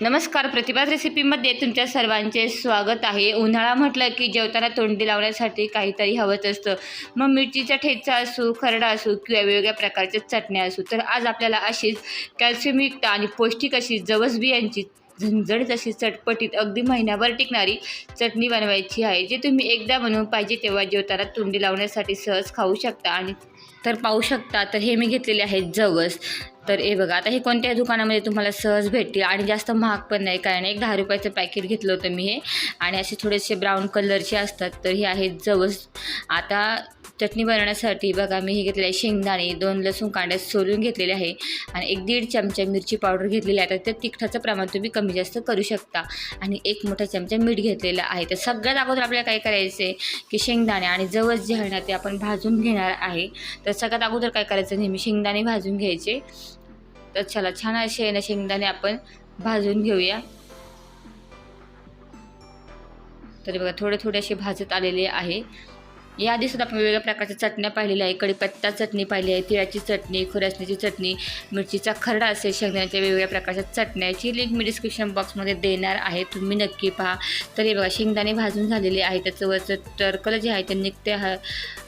नमस्कार प्रतिभा रेसिपीमध्ये तुमच्या सर्वांचे स्वागत आहे. उन्हाळा म्हटलं की जेवताना तोंडी लावण्यासाठी काहीतरी हवंच असतं. मग मिरचीचा ठेचा असू खरडा असू किंवा वेगवेगळ्या प्रकारच्या चटण्या असू तर आज आपल्याला अशीच कॅल्शियमयुक्त आणि पौष्टिक अशी जवस बियांची झणझणीत अशी चटपटीत अगदी महिन्याभर टिकणारी चटणी बनवायची आहे जे तुम्ही एकदा बनवून पाहिजे तेव्हा जेवताना तोंडी लावण्यासाठी सहज खाऊ शकता आणि तर पाहू शकता. तर हे मी घेतलेले आहेत जवस. तर हे बघा आता हे कोणत्याही दुकानामध्ये तुम्हाला सहज भेटतील? आणि जास्त महाग पण नाही कारण एक दहा रुपयाचं पॅकेट घेतलं होतं मी हे. आणि असे थोडेसे ब्राऊन कलरचे असतात. तर हे आहेत जवस. आता चटणी बनवण्यासाठी बघा मी हे घेतलेले आहे शेंगदाणे दोन लसूण कांड्यात सोलून घेतलेले आहे. आणि एक दीड चमचा मिरची पावडर घेतलेली आहे. तर तिखटाचं प्रमाण तुम्ही कमी जास्त करू शकता. आणि एक मोठा चमचा मीठ घेतलेला आहे. तर सगळ्यात अगोदर आपल्याला काय करायचं आहे की शेंगदाणे आणि जवस जे आहे ना ते आपण भाजून घेणार आहे. तर सगळ्यात अगोदर काय करायचं? नेहमी शेंगदाणे भाजून घ्यायचे. तर चला छान असे आहे ना शेंगदाणे आपण भाजून घेऊया. तर बघा थोडे थोडे असे भाजत आलेले आहे. याआधी सुद्धा आपण वेगवेगळ्या प्रकारच्या चटण्या पाहिलेल्या आहे कढीपत्ता चटणी पाहिली आहे तिळाची चटणी खुरासण्याची चटणी मिरचीचा खरडा असेल शेंगदाण्याच्या वेगवेगळ्या प्रकारच्या चटण्याची लिंक मी डिस्क्रिप्शन बॉक्समध्ये देणार आहे. तुम्ही नक्की पहा. तर हे बघा शेंगदाणे भाजून झालेले आहे त्याचं वरचं टर्कल जे आहे ते निघते ह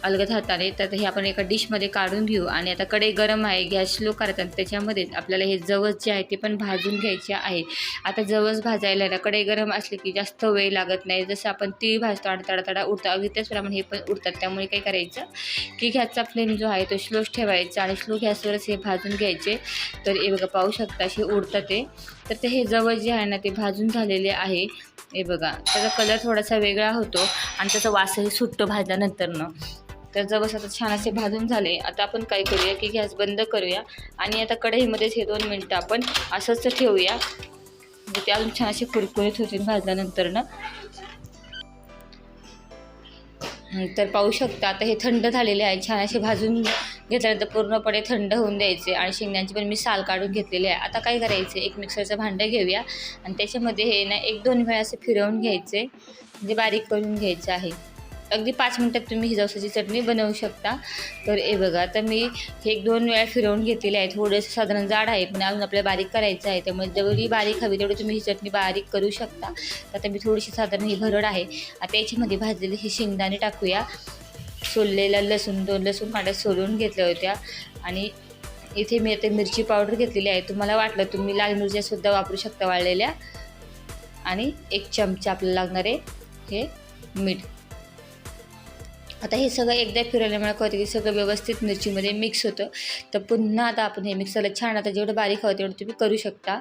अलगत हाताने. तर हे आपण एका डिशमध्ये काढून घेऊ. आणि आता कढई गरम आहे गॅस स्लो करायचा आणि त्याच्यामध्ये आपल्याला हे जवस जे आहे ते पण भाजून घ्यायचे आहे. आता जवस भाजायला ना कढई गरम असले की जास्त वेळ लागत नाही. जसं आपण तीळ भाजतो आणि तडातडा उडतो. अगदी त्याचप्रमाणे हे पण होतात त्यामुळे काय करायचं की गॅसचा फ्लेम जो आहे तो स्लोच ठेवायचा आणि स्लो गॅसवरच हे भाजून घ्यायचे. तर हे बघा पाहू शकता असे उडतात ते. तर ते हे जवळ जे आहे ना ते भाजून झालेले आहे. हे बघा त्याचा कलर थोडासा वेगळा होतो आणि त्याचा वासही सुटतो भाजल्यानंतरनं. तर जवस आता छान असे भाजून झाले. आता आपण काय करूया की गॅस बंद करूया आणि आता कढईमध्येच हे दोन मिनटं आपण असंच ठेवूया. म्हणजे ते अजून छान असे कुरकुरीत होतील भाजल्यानंतरनं. तर पाहू शकता आता हे थंड झालेले आहे. छान असे भाजून घेतल्यानंतर पूर्णपणे थंड होऊन द्यायचे आणि शेंगण्याची पण मी साल काढून घेतलेले आहे. आता काय करायचं एक मिक्सरचं भांडं घेऊया आणि त्याच्यामध्ये हे ना एक दोन वेळा असे फिरवून घ्यायचे म्हणजे बारीक करून घ्यायचं आहे. अगदी पाच मिनटात तुम्ही ही जवसाची चटणी बनवू शकता. तर हे बघा तर मी हे एक दोन वेळा फिरवून घेतलेले आहे थोडंसं साधारण जाड आहे पण अजून आपल्याला बारीक करायचं आहे. त्यामुळे जेवढी बारीक हवी तेवढी तुम्ही ही चटणी बारीक करू शकता. तर आता मी थोडीशी साधारण ही भरड आहे. आता याच्यामध्ये भाजलेले हे शेंगदाणे टाकूया. सोललेला लसूण दोन लसूण कांड्या सोलून घेतल्या होत्या. आणि इथे मी आता मिरची पावडर घेतलेली आहे. तुम्हाला वाटलं तुम्ही लाल मिरच्यासुद्धा वापरू शकता वाळलेल्या. आणि एक चमचा आपल्याला लागणार आहे हे मीठ. आता हे सगळं एकदा फिरवल्यामुळे कळतं की सगळं व्यवस्थित मिरचीमध्ये मिक्स होतं. तर पुन्हा आता आपण हे मिक्सरला छान आता जेवढं बारीक हवं तेवढं तुम्ही करू शकता.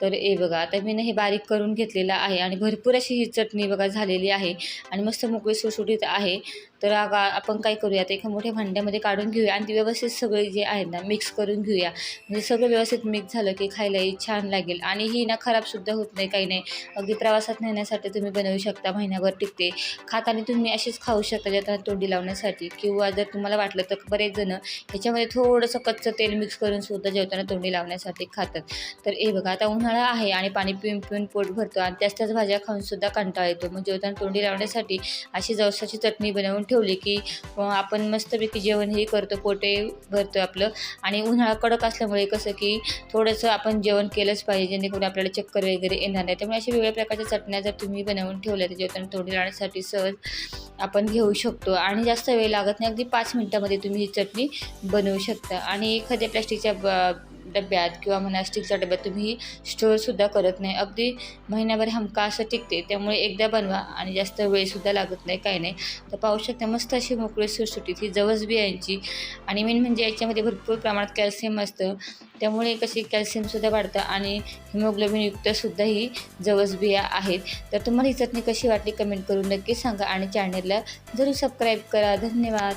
तर हे बघा आता मी ना हे बारीक करून घेतलेलं आहे. आणि भरपूर अशी ही चटणी बघा झालेली आहे. आणि मस्त मोकळी सुटसुटीत आहे. तर आगा आपण काय करूया आता एका मोठ्या भांड्यामध्ये काढून घेऊया आणि ती व्यवस्थित सगळे जे आहेत ना मिक्स करून घेऊया. म्हणजे सगळं व्यवस्थित मिक्स झालं की खायलाही छान लागेल. आणि ही ना खराबसुद्धा होत नाही काही नाही. अगदी प्रवासात नेण्यासाठी तुम्ही बनवू शकता महिन्याभर टिकते. खाताना तुम्ही अशीच खाऊ शकता ज्यात तोंडी लावण्यासाठी. किंवा जर तुम्हाला वाटलं तर बरेच जण ह्याच्यामध्ये थोडंसं कच्चं तेल मिक्स करून सुद्धा जेवताना तोंडी लावण्यासाठी खातात. तर हे बघा आता उन्हाळा आहे आणि पाणी पिऊन पिऊन पोट भरतो आणि त्याच त्याच भाज्या खाऊन सुद्धा कंटाळा येतो. मग जेवताना तोंडी लावण्यासाठी अशी जवसाची चटणी बनवून ठेवली की आपण मस्तपैकी जेवण हे करतो पोटे भरतो आपलं. आणि उन्हाळा कडक असल्यामुळे कसं की थोडंसं आपण जेवण केलंच पाहिजे जेणेकरून आपल्याला चक्कर वगैरे येणार नाही. त्यामुळे अशा वेगळ्या प्रकारच्या चटण्या जर तुम्ही बनवून ठेवल्या तर जेवताना थोडी राहण्यासाठी सहज आपण घेऊ शकतो. आणि जास्त वेळ लागत नाही अगदी पाच मिनटामध्ये तुम्ही ही चटणी बनवू शकता. आणि एखाद्या प्लॅस्टिकच्या ब डब्यात किंवा म्हणा स्टीलच्या डब्यात तुम्ही स्टोअरसुद्धा करत नाही. अगदी महिन्याभर हमका असं टिकते त्यामुळे एकदा बनवा आणि जास्त वेळसुद्धा लागत नाही काही नाही. तर पाहू शकता मस्त अशी मोकळी सुटसुटीत ही जवस बियांची. आणि मेन म्हणजे याच्यामध्ये भरपूर प्रमाणात कॅल्शियम असतं. त्यामुळे कशी कॅल्शियमसुद्धा वाढतं आणि हिमोग्लोबिनयुक्तसुद्धा ही जवस बिया आहेत. तर तुम्हाला ही चटणी कशी वाटली कमेंट करून नक्की सांगा आणि चॅनलला जरूर सबस्क्राईब करा. धन्यवाद.